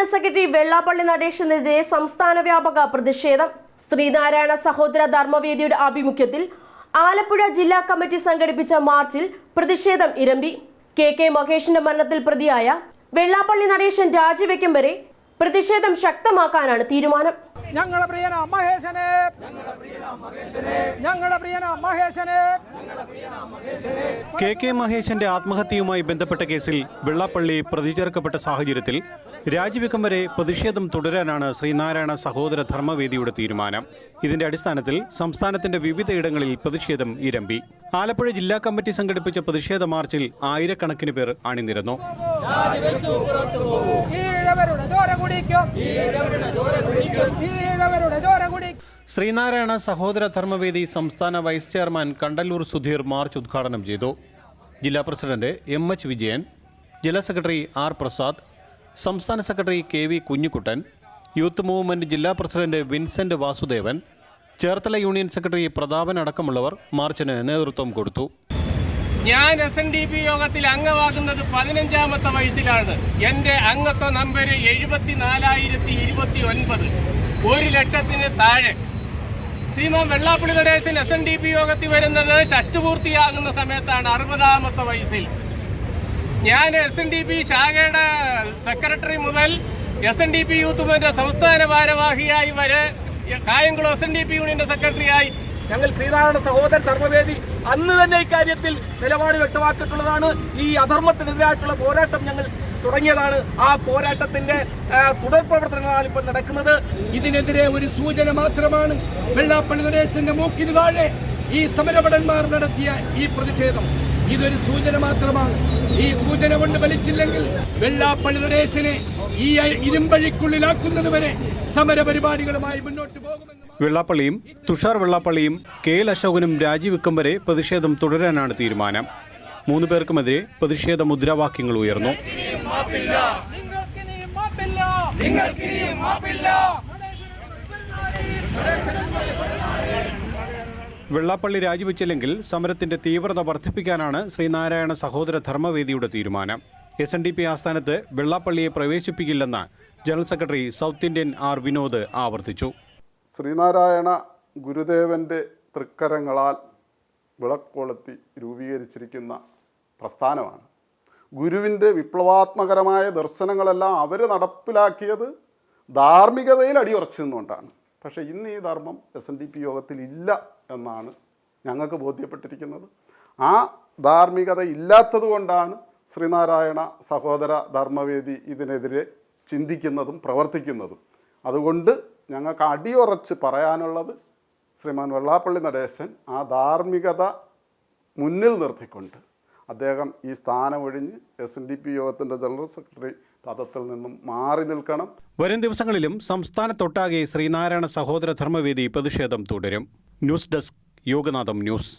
General secretary Vellappally നടേശനെതിരെ സംസ്ഥാന വ്യാപക പ്രതിഷേധം. ശ്രീനാരായണ സഹോദര ധർമ്മവേദിയുടെ ആഭിമുഖ്യത്തിൽ ആലപ്പുഴ ജില്ലാ കമ്മിറ്റി സംഘടിപ്പിച്ച മാർച്ചിൽ പ്രതിഷേധം ഇരമ്പി. കെ കെ മഹേഷിന്റെ മരണത്തിൽ പ്രതിയായ വെള്ളാപ്പള്ളി നടേശൻ രാജിവെക്കും വരെ പ്രതിഷേധം ശക്തമാക്കാനാണ് തീരുമാനം. ഞങ്ങളുടെ പ്രിയന മഹേശനെ. ഞങ്ങളുടെ പ്രിയന മഹേശനെ. കെ കെ മഹേശന്റെ ആത്മഹത്യയുമായി ബന്ധപ്പെട്ട കേസിൽ വെള്ളാപ്പള്ളി പ്രതിചേർക്കപ്പെട്ട സാഹചര്യത്തിൽ രാജിവെക്കും വരെ പ്രതിഷേധം തുടരാനാണ് ശ്രീനാരായണ സഹോദര ധർമ്മവേദിയുടെ തീരുമാനം. ഇതിന്റെ അടിസ്ഥാനത്തിൽ സംസ്ഥാനത്തിന്റെ വിവിധയിടങ്ങളിൽ പ്രതിഷേധം ഇരമ്പി. ആലപ്പുഴ ജില്ലാ കമ്മിറ്റി സംഘടിപ്പിച്ച പ്രതിഷേധ മാർച്ചിൽ ആയിരക്കണക്കിന് പേർ അണിനിരന്നു. ശ്രീനാരായണ സഹോദര ധർമ്മവേദി സംസ്ഥാന vice chairman Kandalloor Sudheer march ഉദ്ഘാടനം ചെയ്തു. ജില്ലാ പ്രസിഡന്റ് എം എച്ച് വിജയൻ ജില്ലാ സെക്രട്ടറി ആർ പ്രസാദ് സംസ്ഥാന secretary K V Kunjikuttan youth movement ജില്ലാ president Vincent Vasudevan Cherthala union secretary Prathapan അടക്കമുള്ളവർ മാർച്ചിന് നേതൃത്വം കൊടുത്തു. ഞാൻ എസ് എൻ ഡി പി യോഗത്തിൽ അംഗമാകുന്നത് പതിനഞ്ചാമത്തെ വയസ്സിലാണ്. എന്റെ അംഗത്വ നമ്പർ എഴുപത്തി നാലായിരത്തി ഇരുപത്തി ഒൻപത് ഒരു ലക്ഷത്തിന് താഴെ. Shriman Vellappally Natesan S N D P യോഗത്തിൽ വരുന്നത് ഷഷ്ടുപൂർത്തിയാകുന്ന സമയത്താണ് അറുപതാമത്തെ വയസ്സിൽ. ഞാൻ എസ് എൻ ഡി പി ശാഖയുടെ സെക്രട്ടറി മുതൽ S N D P youth movement സംസ്ഥാന ഭാരവാഹിയായി വരെ Kayamkulam S N D P യൂണിയന്റെ സെക്രട്ടറിയായി ഞങ്ങൾ ശ്രീനാരായണ സഹോദരൻ ധർമ്മവേദി അന്ന് തന്നെ ഇക്കാര്യത്തിൽ നിലപാട് വ്യക്തമാക്കിയിട്ടുള്ളതാണ്. ഈ അധർമ്മത്തിനെതിരായിട്ടുള്ള പോരാട്ടം ഞങ്ങൾ തുടങ്ങിയതാണ്. ആ പോരാട്ടത്തിന്റെ തുടർ പ്രവർത്തനങ്ങളാണ് ഇപ്പോൾ നടക്കുന്നത്. ഇതിനെതിരെ ഒരു സൂചന മാത്രമാണ് വെള്ളാപ്പള്ളി നടേശന്റെ മൂക്കിന് താഴെ ഈ സമരഭടന്മാർ നടത്തിയ ഈ പ്രതിഷേധം. ഇതൊരു സൂചന മാത്രമാണ്. ഈ സൂചന കൊണ്ട് വലിച്ചില്ലെങ്കിൽ വെള്ളാപ്പള്ളി നടേശനെ ഈ ഇരുമ്പഴിക്കുള്ളിലാക്കുന്നതുവരെ സമരപരിപാടികളുമായി മുന്നോട്ട് പോകുമെന്ന് വെള്ളാപ്പള്ളിയും തുഷാർ വെള്ളാപ്പള്ളിയും കെ എൽ അശോകനും രാജിവെക്കും വരെ പ്രതിഷേധം തുടരാനാണ് തീരുമാനം. മൂന്ന് പേർക്കുമെതിരെ പ്രതിഷേധ മുദ്രാവാക്യങ്ങൾ ഉയർന്നു. വെള്ളാപ്പള്ളി രാജിവെച്ചില്ലെങ്കിൽ സമരത്തിന്റെ തീവ്രത വർദ്ധിപ്പിക്കാനാണ് ശ്രീനാരായണ സഹോദര ധർമ്മവേദിയുടെ തീരുമാനം. എസ് എൻ ഡി പി ആസ്ഥാനത്ത് വെള്ളാപ്പള്ളിയെ പ്രവേശിപ്പിക്കില്ലെന്ന് general secretary South Indian R Vinod ആവർത്തിച്ചു. ശ്രീനാരായണ ഗുരുദേവന്റെ തൃക്കരങ്ങളാൽ വിളക്കൊളുത്തി രൂപീകരിച്ചിരിക്കുന്ന പ്രസ്ഥാനമാണ്. ഗുരുവിന്റെ വിപ്ലവാത്മകരമായ ദർശനങ്ങളെല്ലാം അവർ നടപ്പിലാക്കിയത് ധാർമ്മികതയിൽ അടിയുറച്ചു പക്ഷേ ഇന്ന് ഈ ധർമ്മം എസ് എൻ ഡി പി യോഗത്തിൽ ഇല്ല എന്നാണ് ഞങ്ങൾക്ക് ബോധ്യപ്പെട്ടിരിക്കുന്നത്. ആ ധാർമ്മികത ഇല്ലാത്തത് കൊണ്ടാണ് ശ്രീനാരായണ സഹോദര ധർമ്മവേദി ഇതിനെതിരെ ചിന്തിക്കുന്നതും പ്രവർത്തിക്കുന്നതും. അതുകൊണ്ട് ഞങ്ങൾക്ക് അടിയുറച്ച് പറയാനുള്ളത് ശ്രീമാൻ വെള്ളാപ്പള്ളി നടേശൻ ആ ധാർമ്മികത മുന്നിൽ നിർത്തിക്കൊണ്ട് അദ്ദേഹം ഈ സ്ഥാനമൊഴിഞ്ഞ് എസ് എൻ ഡി പി യോഗത്തിന്റെ ജനറൽ സെക്രട്ടറി പദത്തിൽ നിന്നും മാറി നിൽക്കണം. വരും ദിവസങ്ങളിലും സംസ്ഥാനത്തൊട്ടാകെ ശ്രീനാരായണ സഹോദര ധർമ്മവേദി പ്രതിഷേധം തുടരും. News desk Yoganatham news.